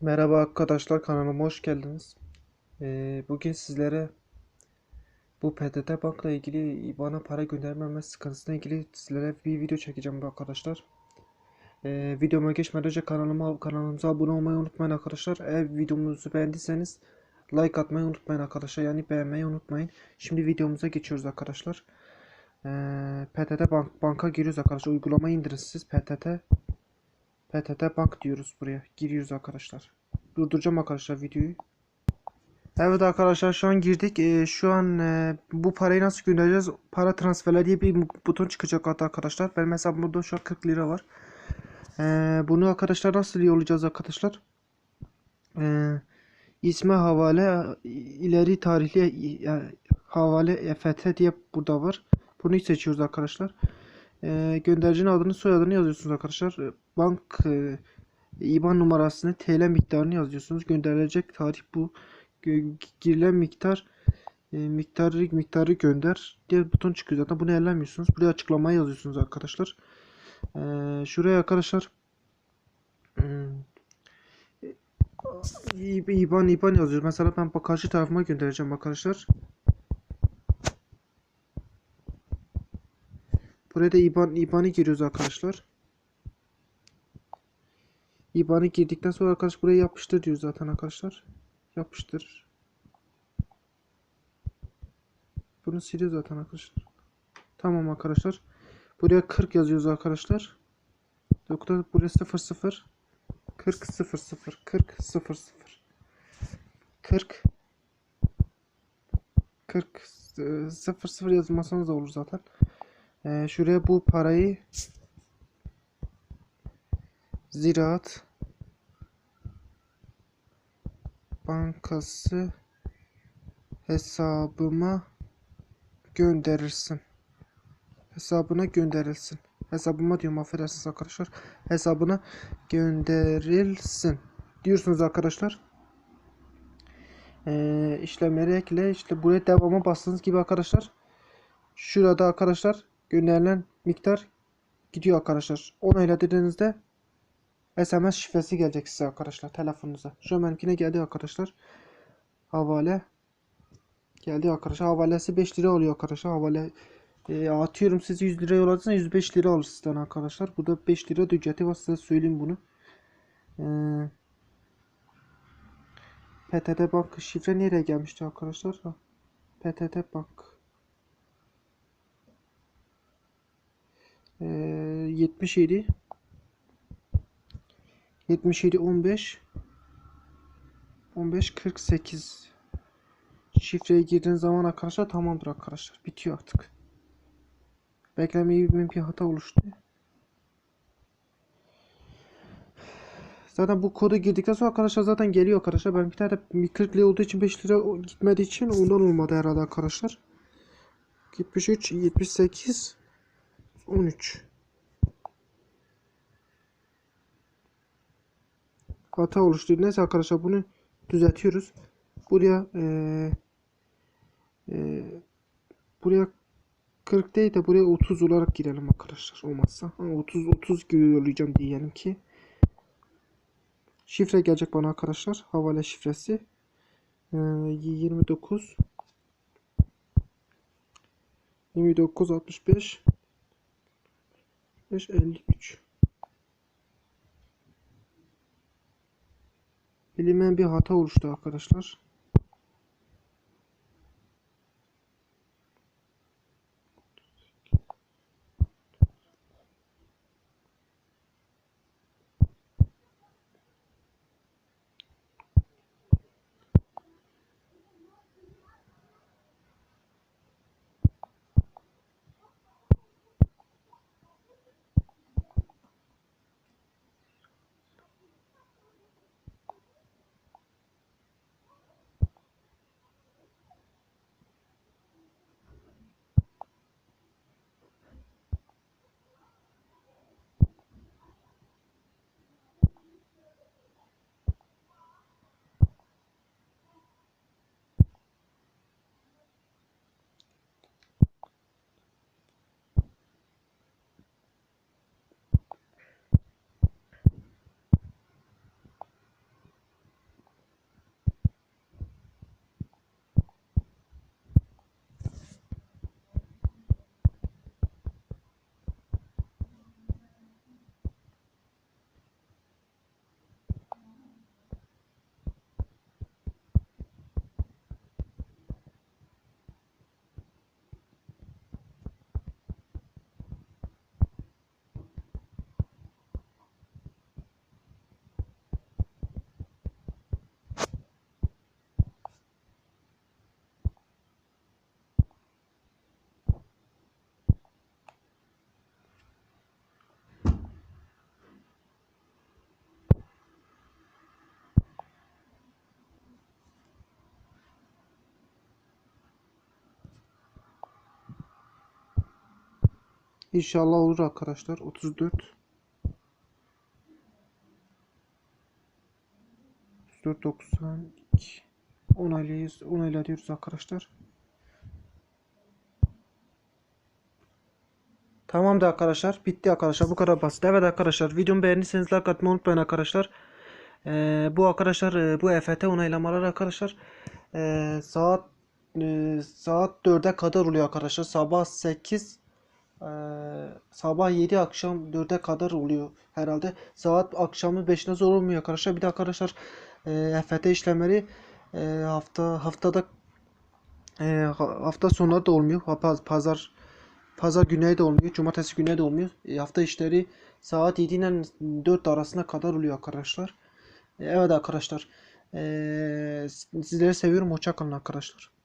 Merhaba arkadaşlar kanalıma hoş geldiniz. Ee, bugün sizlere bu PTT Bank'la ilgili IBAN'a para göndermeme sıkıntısına ilgili sizlere bir video çekeceğim arkadaşlar. Ee, videoma geçmeden önce kanalıma kanalımıza abone olmayı unutmayın arkadaşlar. Eğer videomuzu beğendiyseniz like atmayı unutmayın arkadaşlar. Yani beğenmeyi unutmayın. Şimdi videomuza geçiyoruz arkadaşlar. Ee, PTT Bank banka giriyoruz arkadaşlar. Uygulamayı indirin siz PTT PTT Bank diyoruz buraya. Giriyoruz arkadaşlar. Durduracağım arkadaşlar videoyu. Evet arkadaşlar şu an girdik. Ee, şu an e, bu parayı nasıl göndereceğiz? Para transferler diye bir buton çıkacak hatta arkadaşlar. Benim hesabımda şu an 40 lira var. Ee, bunu arkadaşlar nasıl yollayacağız arkadaşlar? Ee, isme havale ileri tarihli havale EFT diye burada var. Bunu seçiyoruz arkadaşlar. Ee, göndericinin adını soyadını yazıyorsunuz arkadaşlar. Ee, Bank e, IBAN numarasını TL miktarını yazıyorsunuz. Gönderilecek tarih bu. Girilen miktar e, miktarı miktarı gönder diye buton çıkıyor zaten. Bunu ellemiyorsunuz. Buraya açıklamayı yazıyorsunuz arkadaşlar. Ee, şuraya arkadaşlar hmm, İ- IBAN IBAN yazıyor. Mesela ben karşı tarafıma göndereceğim arkadaşlar. Buraya da IBAN IBAN'ı giriyoruz arkadaşlar. IBAN'ı girdikten sonra arkadaş buraya yapıştır diyor zaten arkadaşlar. Yapıştır. Bunu siliyor zaten arkadaşlar. Tamam arkadaşlar. Buraya 40 yazıyoruz arkadaşlar. Nokta buraya 00 40 00 40 00 40 40 00 yazmasanız da olur zaten. Ee, şuraya bu parayı Ziraat Bankası hesabıma gönderirsin. Hesabına gönderilsin. Hesabıma diyorum affedersiniz arkadaşlar. Hesabına gönderilsin. Diyorsunuz arkadaşlar. Ee, işlemleri ekle. İşte buraya devama bastığınız gibi arkadaşlar. Şurada arkadaşlar gönderilen miktar gidiyor arkadaşlar. Onayla dediğinizde SMS şifresi gelecek size arkadaşlar telefonunuza. Şu an benimkine geldi arkadaşlar. Havale geldi arkadaşlar. Havalesi 5 lira oluyor arkadaşlar. Havale e, atıyorum siz 100 lira yolladıysanız 105 lira alır sizden arkadaşlar. Burada 5 lira ücreti var size söyleyeyim bunu. Ee, PTT Bank şifre nereye gelmişti arkadaşlar? PTT Bank. Ee, 77 77 15 15 48 şifreye girdiğiniz zaman arkadaşlar tamamdır arkadaşlar. Bitiyor artık. Beklemeyi bir hata oluştu. Zaten bu kodu girdikten sonra arkadaşlar zaten geliyor arkadaşlar. Ben bir tane de 40 lira olduğu için 5 lira gitmediği için ondan olmadı herhalde arkadaşlar. 73 78 13 hata oluştu. Neyse arkadaşlar bunu düzeltiyoruz. Buraya eee eee buraya 40 değil de buraya 30 olarak girelim arkadaşlar. Olmazsa. Ha, 30 30 gibi yollayacağım diyelim ki. Şifre gelecek bana arkadaşlar. Havale şifresi. Eee 29 29 65 5 53 Bilinmeyen bir hata oluştu arkadaşlar. İnşallah olur arkadaşlar. 34 3492 onaylıyoruz, onaylıyoruz arkadaşlar. Tamamdır arkadaşlar. Bitti arkadaşlar. Bu kadar basit. Evet arkadaşlar. Videomu beğendiyseniz like atmayı unutmayın arkadaşlar. Ee, bu arkadaşlar e, bu EFT onaylamalar arkadaşlar e, saat e, saat 4'e kadar oluyor arkadaşlar. Sabah 8 e, sabah 7 akşam 4'e kadar oluyor herhalde. Saat akşamı 5'ine zor olmuyor arkadaşlar. Bir de arkadaşlar e, EFT işlemleri e, hafta haftada e, ha- hafta sonları da olmuyor. Pazar pazar günleri de olmuyor. Cumartesi günleri de olmuyor. E, hafta işleri saat 7 ile 4 arasına kadar oluyor arkadaşlar. E, Evet arkadaşlar. E, sizleri seviyorum. Hoşça kalın arkadaşlar.